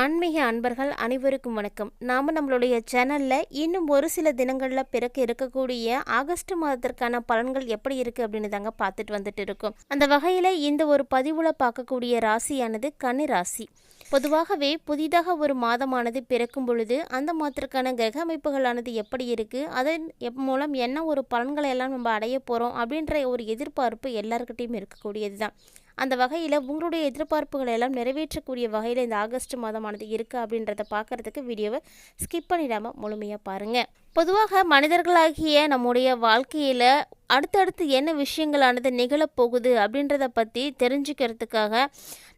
ஆன்மீக அன்பர்கள் அனைவருக்கும் வணக்கம். நாம் நம்மளுடைய சேனலில் இன்னும் ஒரு சில தினங்களில் பிறக்க இருக்கக்கூடிய ஆகஸ்ட் மாதத்திற்கான பலன்கள் எப்படி இருக்குது அப்படின்னு தாங்க பார்த்துட்டு வந்துட்டு இருக்கோம். அந்த வகையில் இந்த ஒரு பதிவில் பார்க்கக்கூடிய ராசியானது கன்னி ராசி. பொதுவாகவே புதிதாக ஒரு மாதமானது பிறக்கும் பொழுது அந்த மாதத்திற்கான கிரக அமைப்புகளானது எப்படி இருக்குது அதன் எப் மூலம் என்ன ஒரு பலன்களை எல்லாம் நம்ம அடைய போகிறோம் அப்படின்ற ஒரு எதிர்பார்ப்பு எல்லாருக்கிட்டையும் இருக்கக்கூடியது தான் அந்த வகையில் உங்களுடைய எதிர்பார்ப்புகளை எல்லாம் நிறைவேற்றக்கூடிய வகையில் இந்த ஆகஸ்ட் மாதமானது இருக்குது அப்படின்றத பார்க்குறதுக்கு வீடியோவை ஸ்கிப் பண்ணிடாமல் முழுமையாக பாருங்கள் பொதுவாக மனிதர்களாகிய நம்முடைய வாழ்க்கையில் அடுத்தடுத்து என்ன விஷயங்களானது நிகழப்போகுது அப்படின்றத பற்றி தெரிஞ்சுக்கிறதுக்காக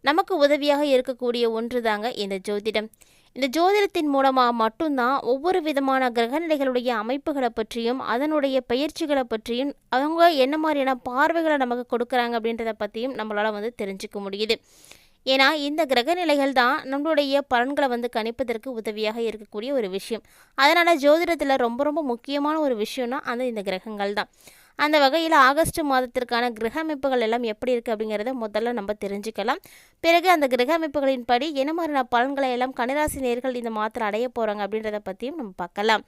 நமக்கு உதவியாக இருக்கக்கூடிய ஒன்று தாங்க இந்த ஜோதிடம். இந்த ஜோதிடத்தின் மூலமாக மட்டும்தான் ஒவ்வொரு விதமான கிரகநிலைகளுடைய அமைப்புகளை பற்றியும் அதனுடைய பயிற்சிகளை பற்றியும் அவங்க என்ன மாதிரியான பார்வைகளை நமக்கு கொடுக்குறாங்க அப்படின்றத பற்றியும் நம்மளால் வந்து தெரிஞ்சுக்க முடியுது. ஏன்னா இந்த கிரகநிலைகள் தான் நம்மளுடைய பலன்களை வந்து கணிப்பதற்கு உதவியாக இருக்கக்கூடிய ஒரு விஷயம். அதனால் ஜோதிடத்தில் ரொம்ப ரொம்ப முக்கியமான ஒரு விஷயம்னா அந்த இந்த கிரகங்கள் தான். அந்த வகையில் ஆகஸ்ட் மாதத்திற்கான கிரக அமைப்புகள் எல்லாம் எப்படி இருக்குது அப்படிங்கிறத முதல்ல நம்ம தெரிஞ்சுக்கலாம். பிறகு அந்த கிரக அமைப்புகளின் படி என்ன மாதிரியான பலன்களை எல்லாம் கனிராசி நேர்கள் இந்த மாதத்தில் அடைய போகிறாங்க அப்படின்றத பற்றியும் நம்ம பார்க்கலாம்.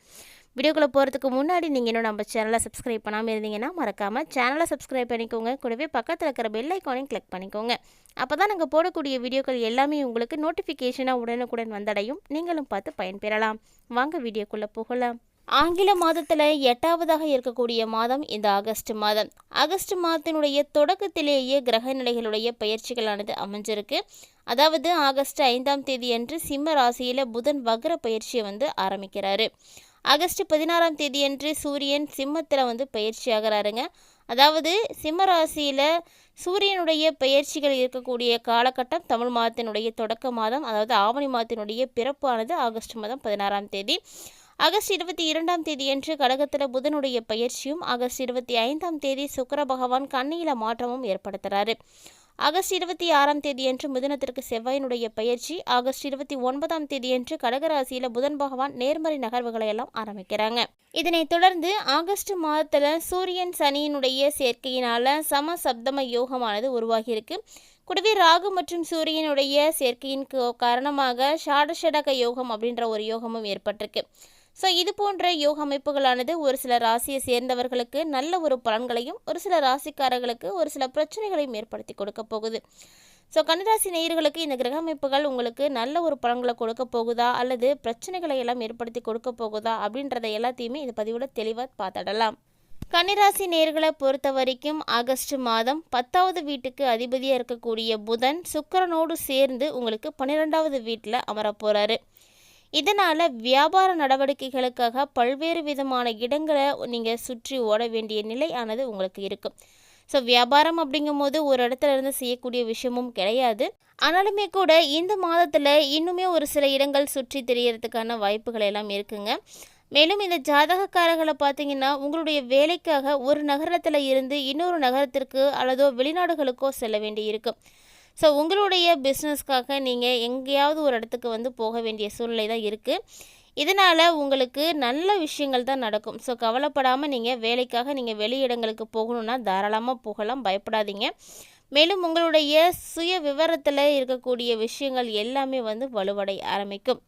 வீடியோக்குள்ளே போகிறதுக்கு முன்னாடி நீங்கள் இன்னும் நம்ம சேனலை சப்ஸ்கிரைப் பண்ணாமல் இருந்தீங்கன்னா மறக்காமல் சேனலை சப்ஸ்கிரைப் பண்ணிக்கோங்க. கூடவே பக்கத்தில் இருக்கிற பெல் ஐக்கானையும் கிளிக் பண்ணிக்கோங்க. அப்போ தான் நாங்கள் போடக்கூடிய வீடியோக்கள் எல்லாமே உங்களுக்கு நோட்டிஃபிகேஷனாக உடனுக்குடன் வந்தடையும். நீங்களும் பார்த்து பயன்பெறலாம். வாங்க வீடியோக்குள்ளே போகலாம். ஆங்கில மாதத்தில் எட்டாவதாக இருக்கக்கூடிய மாதம் இந்த ஆகஸ்ட் மாதம். ஆகஸ்ட் மாதத்தினுடைய தொடக்கத்திலேயே கிரக நிலைகளுடைய பயிற்சிகளானது அமைஞ்சிருக்கு. அதாவது ஆகஸ்ட் ஐந்தாம் தேதி அன்று சிம்ம ராசியில் புதன் வக்ர பயிற்சியை வந்து ஆரம்பிக்கிறாரு. ஆகஸ்ட் பதினாறாம் தேதி அன்று சூரியன் சிம்மத்தில் வந்து பயிற்சி ஆகிறாருங்க. அதாவது சிம்ம ராசியில் சூரியனுடைய பயிற்சிகள் இருக்கக்கூடிய காலகட்டம் தமிழ் மாதத்தினுடைய தொடக்க மாதம். அதாவது ஆவணி மாதத்தினுடைய பிறப்பானது ஆகஸ்ட் மாதம் பதினாறாம் தேதி. ஆகஸ்ட் இருபத்தி இரண்டாம் தேதியன்று கடகத்தில் புதனுடைய பயிற்சியும் ஆகஸ்ட் இருபத்தி ஐந்தாம் தேதி சுக்கர பகவான் கண்ணியில மாற்றமும் ஏற்படுத்துகிறாரு ஆகஸ்ட் இருபத்தி ஆறாம் தேதியன்று மிதுனத்திற்கு செவ்வாயினுடைய பயிற்சி ஆகஸ்ட் இருபத்தி ஒன்பதாம் தேதியன்று கடகராசியில் புதன் பகவான் நேர்மறை நகர்வுகளை எல்லாம் ஆரம்பிக்கிறாங்க. இதனைத் தொடர்ந்து ஆகஸ்ட் மாதத்தில் சூரியன் சனியினுடைய சேர்க்கையினால சம சப்தம யோகமானது உருவாகியிருக்கு. கூடவே ராகு மற்றும் சூரியனுடைய சேர்க்கையின் காரணமாக ஷாடஷடக யோகம் அப்படின்ற ஒரு யோகமும் ஏற்பட்டிருக்கு. ஸோ இது போன்ற யோக அமைப்புகளானது ஒரு சில ராசியை சேர்ந்தவர்களுக்கு நல்ல ஒரு பலன்களையும் ஒரு சில ராசிக்காரர்களுக்கு ஒரு சில பிரச்சனைகளையும் ஏற்படுத்தி கொடுக்க போகுது. ஸோ கன்னிராசி நேயர்களுக்கு இந்த கிரக அமைப்புகள் உங்களுக்கு நல்ல ஒரு பலன்களை கொடுக்க போகுதா? அல்லது பிரச்சனைகளை எல்லாம் ஏற்படுத்தி கொடுக்க போகுதா? அப்படின்றத எல்லாத்தையுமே இந்த பதிவோட தெளிவாக பார்த்துடலாம். கன்னிராசி நேர்களை பொறுத்த வரைக்கும் ஆகஸ்ட் மாதம் பத்தாவது வீட்டுக்கு அதிபதியாக இருக்கக்கூடிய புதன் சுக்கரனோடு சேர்ந்து உங்களுக்கு பன்னிரெண்டாவது வீட்டில் அமரப்போகிறாரு இதனால் வியாபார நடவடிக்கைகளுக்காக பல்வேறு விதமான இடங்களை நீங்கள் சுற்றி ஓட வேண்டிய நிலை ஆனது உங்களுக்கு இருக்கும். ஸோ வியாபாரம் அப்படிங்கும்போது ஒரு இடத்துல இருந்து செய்யக்கூடிய விஷயமும் கிடையாது. ஆனாலுமே கூட இந்த மாதத்தில் இன்னுமே ஒரு சில இடங்கள் சுற்றி தெரியறதுக்கான வாய்ப்புகள் எல்லாம் இருக்குங்க. மேலும் இந்த ஜாதகக்காரர்களை பார்த்தீங்கன்னா உங்களுடைய வேலைக்காக ஒரு நகரத்தில் இருந்து இன்னொரு நகரத்திற்கு அல்லதோ வெளிநாடுகளுக்கோ செல்ல வேண்டி இருக்கும் ஸோ உங்களுடைய பிஸ்னஸ்க்காக நீங்கள் எங்கேயாவது ஒரு இடத்துக்கு வந்து போக வேண்டிய சூழ்நிலை தான் இருக்குது இதனால் உங்களுக்கு நல்ல விஷயங்கள் தான் நடக்கும். ஸோ கவலைப்படாமல் நீங்கள் வேலைக்காக நீங்கள் வெளியிடங்களுக்கு போகணுன்னா தாராளமாக போகலாம். பயப்படாதீங்க. மேலும் உங்களுடைய சுய விவரத்தில் இருக்கக்கூடிய விஷயங்கள் எல்லாமே வந்து வலுவடை ஆரம்பிக்கும்.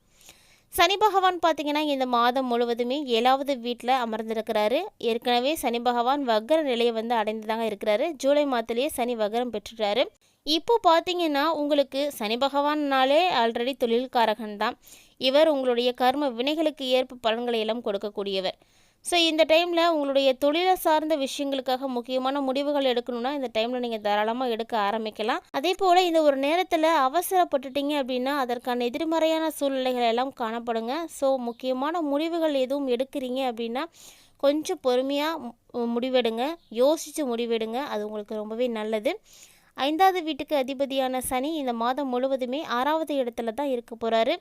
சனி பகவான் பார்த்தீங்கன்னா இந்த மாதம் முழுவதுமே ஏழாவது வீட்டில் அமர்ந்திருக்கிறாரு. ஏற்கனவே சனி பகவான் வக்கர நிலையை வந்து அடைந்துதாங்க இருக்கிறாரு. ஜூலை மாதத்துலேயே சனி வக்கரம் பெற்றுட்டாரு. இப்போ பார்த்தீங்கன்னா உங்களுக்கு சனி பகவான்னாலே ஆல்ரெடி தொழில்காரகன் தான் இவர் உங்களுடைய கர்ம வினைகளுக்கு ஏற்ப பலன்களை எல்லாம் கொடுக்கக்கூடியவர். ஸோ இந்த டைமில் உங்களுடைய தொழிலை சார்ந்த விஷயங்களுக்காக முக்கியமான முடிவுகள் எடுக்கணும்னா இந்த டைமில் நீங்கள் தாராளமாக எடுக்க ஆரம்பிக்கலாம். அதே போல் இந்த ஒரு நேரத்தில் அவசரப்பட்டுட்டீங்க அப்படின்னா அதற்கான எதிர்மறையான சூழ்நிலைகள் எல்லாம் காணப்படுங்க. ஸோ முக்கியமான முடிவுகள் எதுவும் எடுக்கிறீங்க அப்படின்னா கொஞ்சம் பொறுமையாக முடிவெடுங்க. யோசித்து முடிவெடுங்க. அது உங்களுக்கு ரொம்பவே நல்லது. ஐந்தாவது வீட்டுக்கு அதிபதியான சனி இந்த மாதம் முழுவதுமே ஆறாவது இடத்துல தான் இருக்க போகிறாரு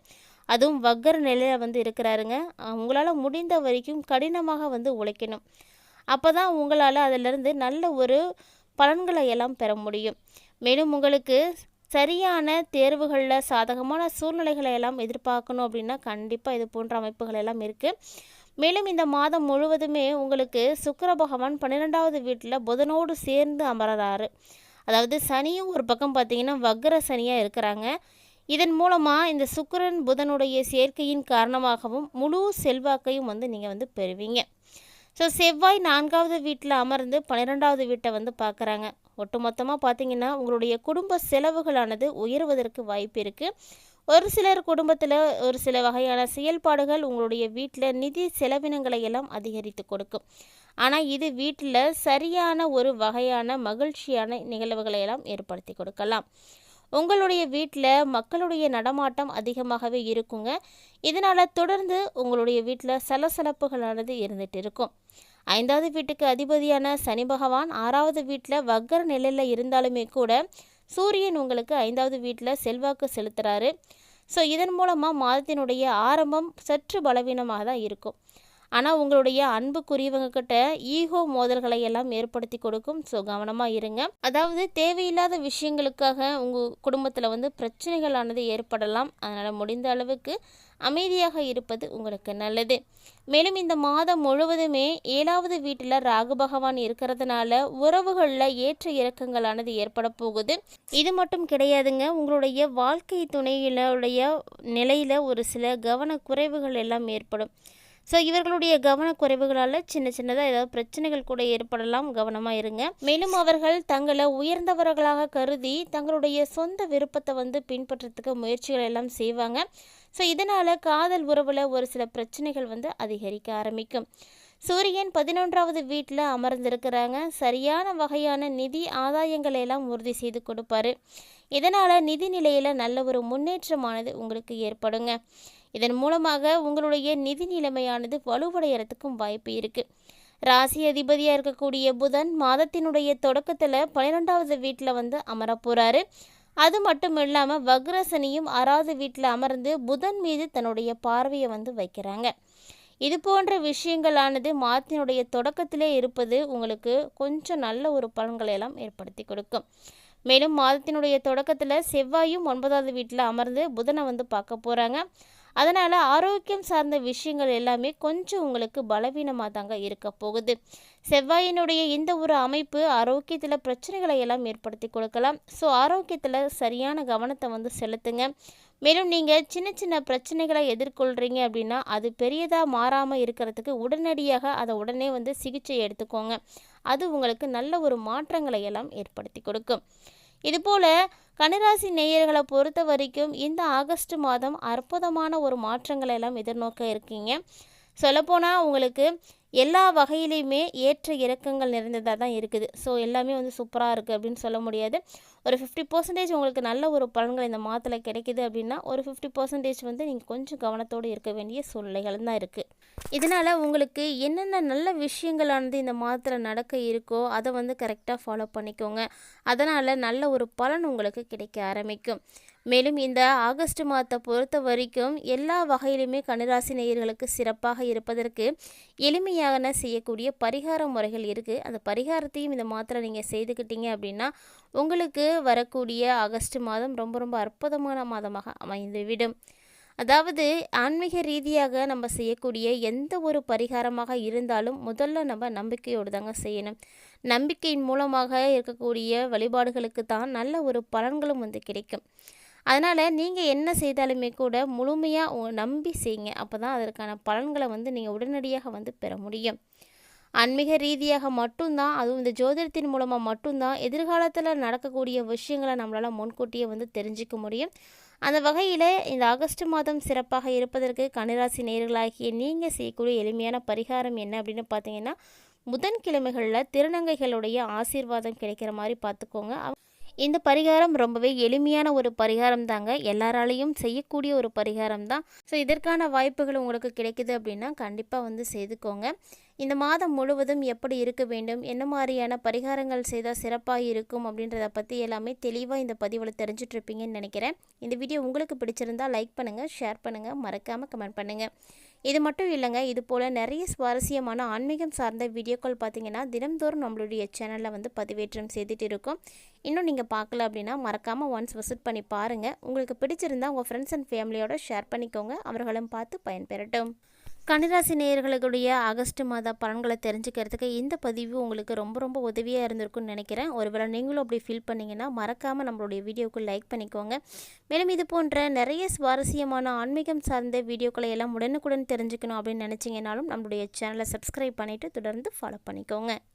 அதுவும் வக்கர நிலையில் வந்து இருக்கிறாருங்க. உங்களால் முடிந்த வரைக்கும் கடினமாக வந்து உழைக்கணும். அப்போ தான் உங்களால் அதிலிருந்து நல்ல ஒரு பலன்களை எல்லாம் பெற முடியும். மேலும் உங்களுக்கு சரியான தேர்வுகளில் சாதகமான சூழ்நிலைகளை எல்லாம் எதிர்பார்க்கணும் அப்படின்னா கண்டிப்பாக இது போன்ற அமைப்புகள் எல்லாம் இருக்குது மேலும் இந்த மாதம் முழுவதுமே உங்களுக்கு சுக்கர பகவான் பன்னிரெண்டாவது வீட்டில் புதனோடு சேர்ந்து அமர்றாரு. அதாவது சனியும் ஒரு பக்கம் பார்த்திங்கன்னா வக்ர சனியாக இருக்கிறாங்க. இதன் மூலமாக இந்த சுக்கரன் புதனுடைய சேர்க்கையின் காரணமாகவும் முழு செல்வாக்கையும் வந்து நீங்கள் வந்து பெறுவீங்க. ஸோ செவ்வாய் நான்காவது வீட்டில் அமர்ந்து பன்னிரெண்டாவது வீட்டை வந்து பார்க்குறாங்க. ஒட்டுமொத்தமாக பார்த்தீங்கன்னா உங்களுடைய குடும்ப செலவுகளானது உயர்வதற்கு வாய்ப்பு இருக்குது ஒரு சிலர் குடும்பத்தில் ஒரு சில வகையான செயல்பாடுகள் உங்களுடைய வீட்டில் நிதி செலவினங்களை எல்லாம் அதிகரித்து கொடுக்கும். ஆனால் இது வீட்டில் சரியான ஒரு வகையான மகிழ்ச்சியான நிகழ்வுகளை எல்லாம் ஏற்படுத்தி கொடுக்கலாம். உங்களுடைய வீட்டில் மக்களுடைய நடமாட்டம் அதிகமாகவே இருக்குங்க. இதனால் தொடர்ந்து உங்களுடைய வீட்டில் சலசலப்புகளானது இருந்துகிட்டு இருக்கும். ஐந்தாவது வீட்டுக்கு அதிபதியான சனி பகவான் ஆறாவது வீட்டில் வக்கர நிலையில் இருந்தாலுமே கூட சூரியன் உங்களுக்கு ஐந்தாவது வீட்டில் செல்வாக்கு செலுத்துகிறாரு ஸோ இதன் மூலமாக மாதத்தினுடைய ஆரம்பம் சற்று பலவீனமாக தான் இருக்கும். ஆனால் உங்களுடைய அன்புக்குரியவங்க கிட்ட ஈகோ மோதல்களை எல்லாம் ஏற்படுத்தி கொடுக்கும். ஸோ கவனமாக இருங்க. அதாவது தேவையில்லாத விஷயங்களுக்காக உங்கள் குடும்பத்தில் வந்து பிரச்சனைகளானது ஏற்படலாம். அதனால் முடிந்த அளவுக்கு அமைதியாக இருப்பது உங்களுக்கு நல்லது. மேலும் இந்த மாதம் முழுவதுமே ஏழாவது வீட்டில் ராகு பகவான் இருக்கிறதுனால உறவுகளில் ஏற்ற இறக்கங்களானது ஏற்பட போகுது. இது மட்டும் கிடையாதுங்க. உங்களுடைய வாழ்க்கை துணையினுடைய நிலையில் ஒரு சில கவன குறைவுகள் எல்லாம் ஏற்படும். ஸோ இவர்களுடைய கவனக்குறைவுகளால் சின்ன சின்னதாக ஏதாவது பிரச்சனைகள் கூட ஏற்படலாம். கவனமாக இருங்க. மேலும் அவர்கள் தங்களை உயர்ந்தவர்களாக கருதி தங்களுடைய சொந்த விருப்பத்தை வந்து பின்பற்றத்துக்கு முயற்சிகள் எல்லாம் செய்வாங்க. ஸோ இதனால் காதல் உறவில் ஒரு சில பிரச்சனைகள் வந்து அதிகரிக்க ஆரம்பிக்கும். சூரியன் பதினொன்றாவது வீட்டில் அமர்ந்திருக்கிறாங்க. சரியான வகையான நிதி ஆதாயங்களை எல்லாம் உறுதி செய்து கொடுப்பாரு. இதனால் நிதி நிலையில் நல்ல ஒரு முன்னேற்றமானது உங்களுக்கு ஏற்படுங்க. இதன் மூலமாக உங்களுடைய நிதி நிலைமையானது வலுவடையறதுக்கும் வாய்ப்பு இருக்குது ராசி அதிபதியாக இருக்கக்கூடிய புதன் மாதத்தினுடைய தொடக்கத்தில் பன்னிரெண்டாவது வீட்டில் வந்து அமர போகிறாரு அது மட்டும் இல்லாமல் வக்ரசனியும் ஆறாவது வீட்டில் அமர்ந்து புதன் மீது தன்னுடைய பார்வையை வந்து வைக்கிறாங்க. இது போன்ற விஷயங்களானது மாதத்தினுடைய தொடக்கத்திலே இருப்பது உங்களுக்கு கொஞ்சம் நல்ல ஒரு பலன்களை எல்லாம் ஏற்படுத்தி கொடுக்கும். மேலும் மாதத்தினுடைய தொடக்கத்தில் செவ்வாயும் ஒன்பதாவது வீட்டில் அமர்ந்து புதனை வந்து பார்க்க போகிறாங்க அதனால் ஆரோக்கியம் சார்ந்த விஷயங்கள் எல்லாமே கொஞ்சம் உங்களுக்கு பலவீனமாக தாங்க இருக்க போகுது. செவ்வாயினுடைய இந்த ஒரு அமைப்பு ஆரோக்கியத்தில் பிரச்சனைகளை எல்லாம் ஏற்படுத்தி கொடுக்கலாம். ஸோ ஆரோக்கியத்தில் சரியான கவனத்தை வந்து செலுத்துங்க. மேலும் நீங்கள் சின்ன சின்ன பிரச்சனைகளை எதிர்கொள்கிறீங்க அப்படின்னா அது பெரியதாக மாறாமல் இருக்கிறதுக்கு உடனடியாக அதை உடனே வந்து சிகிச்சை எடுத்துக்கோங்க. அது உங்களுக்கு நல்ல ஒரு மாற்றங்களை எல்லாம் ஏற்படுத்தி கொடுக்கும். இதுபோல் கன்னிராசி நேயர்களை பொறுத்த வரைக்கும் இந்த ஆகஸ்ட் மாதம் அற்புதமான ஒரு மாற்றங்களை எல்லாம் எதிர்நோக்க இருக்கீங்க. சொல்லப்போனால் உங்களுக்கு எல்லா வகையிலையுமே ஏற்ற இறக்கங்கள் நிறைந்ததாக தான் இருக்குது. ஸோ எல்லாமே வந்து சூப்பராக இருக்குது அப்படின்னு சொல்ல முடியாது. ஒரு ஃபிஃப்டி பர்சன்டேஜ் உங்களுக்கு நல்ல ஒரு பலன்கள் இந்த மாதத்தில் கிடைக்கிது அப்படின்னா ஒரு ஃபிஃப்டி பர்சன்டேஜ் வந்து நீங்கள் கொஞ்சம் கவனத்தோடு இருக்க வேண்டிய சூழ்நிலைகள் தான் இருக்குது இதனால் உங்களுக்கு என்னென்ன நல்ல விஷயங்களானது இந்த மாதத்தில் நடக்க இருக்கோ அதை வந்து கரெக்டாக ஃபாலோ பண்ணிக்கோங்க. அதனால் நல்ல ஒரு பலன் உங்களுக்கு கிடைக்க ஆரம்பிக்கும். மேலும் இந்த ஆகஸ்ட் மாதத்தை பொறுத்த வரைக்கும் எல்லா வகையிலுமே கன்னிராசி நேயர்களுக்கு சிறப்பாக இருப்பதற்கு எளிமையான செய்யக்கூடிய பரிகார முறைகள் இருக்குது அந்த பரிகாரத்தையும் இந்த மாத்திரை நீங்கள் செய்துக்கிட்டீங்க அப்படின்னா உங்களுக்கு வரக்கூடிய ஆகஸ்ட் மாதம் ரொம்ப ரொம்ப அற்புதமான மாதமாக அமைந்துவிடும். அதாவது ஆன்மீக ரீதியாக நம்ம செய்யக்கூடிய எந்த ஒரு பரிகாரமாக இருந்தாலும் முதல்ல நம்ம நம்பிக்கையோடு தாங்க செய்யணும். நம்பிக்கையின் மூலமாக இருக்கக்கூடிய வழிபாடுகளுக்கு தான் நல்ல ஒரு பலன்களும் வந்து கிடைக்கும். அதனால் நீங்கள் என்ன செய்தாலுமே கூட முழுமையாக நம்பி செய்யுங்க அப்போ தான் அதற்கான பலன்களை வந்து நீங்கள் உடனடியாக வந்து பெற முடியும். ஆன்மீக ரீதியாக மட்டும்தான் அதுவும் இந்த ஜோதிடத்தின் மூலமாக மட்டும்தான் எதிர்காலத்தில் நடக்கக்கூடிய விஷயங்களை நம்மளால் முன்கூட்டியே வந்து தெரிஞ்சிக்க முடியும். அந்த வகையில் இந்த ஆகஸ்ட் மாதம் சிறப்பாக இருப்பதற்கு கனிராசி நேர்களாகிய நீங்கள் செய்யக்கூடிய எளிமையான பரிகாரம் என்ன அப்படின்னு பார்த்தீங்கன்னா புதன்கிழமைகளில் திருநங்கைகளுடைய ஆசீர்வாதம் கிடைக்கிற மாதிரி பார்த்துக்கோங்க இந்த பரிகாரம் ரொம்பவே எளிமையான ஒரு பரிகாரம் தாங்க. எல்லாராலையும் செய்யக்கூடிய ஒரு பரிகாரம் தான். ஸோ இதற்கான வாய்ப்புகள் உங்களுக்கு கிடைக்குது அப்படின்னா கண்டிப்பாக வந்து செய்துக்கோங்க. இந்த மாதம் முழுவதும் எப்படி இருக்க வேண்டும்? என்ன மாதிரியான பரிகாரங்கள் செய்தால் சிறப்பாக இருக்கும் அப்படின்றத பற்றி எல்லாமே தெளிவாக இந்த பதிவில் தெரிஞ்சிட்ருப்பீங்கன்னு நினைக்கிறேன். இந்த வீடியோ உங்களுக்கு பிடிச்சிருந்தால் லைக் பண்ணுங்கள் ஷேர் பண்ணுங்கள் மறக்காமல் கமெண்ட் பண்ணுங்கள் இது மட்டும் இல்லைங்க இது போல் நிறைய சுவாரஸ்யமான ஆன்மீகம் சார்ந்த வீடியோக்கள் பார்த்தீங்கன்னா தினம்தோறும் நம்மளுடைய சேனலில் வந்து பதிவேற்றம் செய்துட்டு இருக்கும். இன்னும் நீங்கள் பார்க்கல அப்படின்னா மறக்காமல் ஒன்ஸ் விசிட் பண்ணி பாருங்கள் உங்களுக்கு பிடிச்சிருந்தா உங்கள் ஃப்ரெண்ட்ஸ் அண்ட் ஃபேமிலியோட ஷேர் பண்ணிக்கோங்க. அவர்களும் பார்த்து பயன்பெறட்டும். கன்னிராசி நேயர்களுடைய ஆகஸ்ட் மாத பலன்களை தெரிஞ்சுக்கிறதுக்கு இந்த பதிவு உங்களுக்கு ரொம்ப ரொம்ப உதவியாக இருந்திருக்கும்னு நினைக்கிறேன். ஒருவேளை நீங்களும் அப்படி ஃபீல் பண்ணிங்கன்னா மறக்காமல் நம்மளுடைய வீடியோக்கு லைக் பண்ணிக்கோங்க. மேலும் இது போன்ற நிறைய சுவாரஸ்யமான ஆன்மீகம் சார்ந்த வீடியோக்களை எல்லாம் உடனுக்குடன் தெரிஞ்சுக்கணும் அப்படின்னு நினச்சிங்கனாலும் நம்மளுடைய சேனலை சப்ஸ்கிரைப் பண்ணிவிட்டு தொடர்ந்து ஃபாலோ பண்ணிக்கோங்க.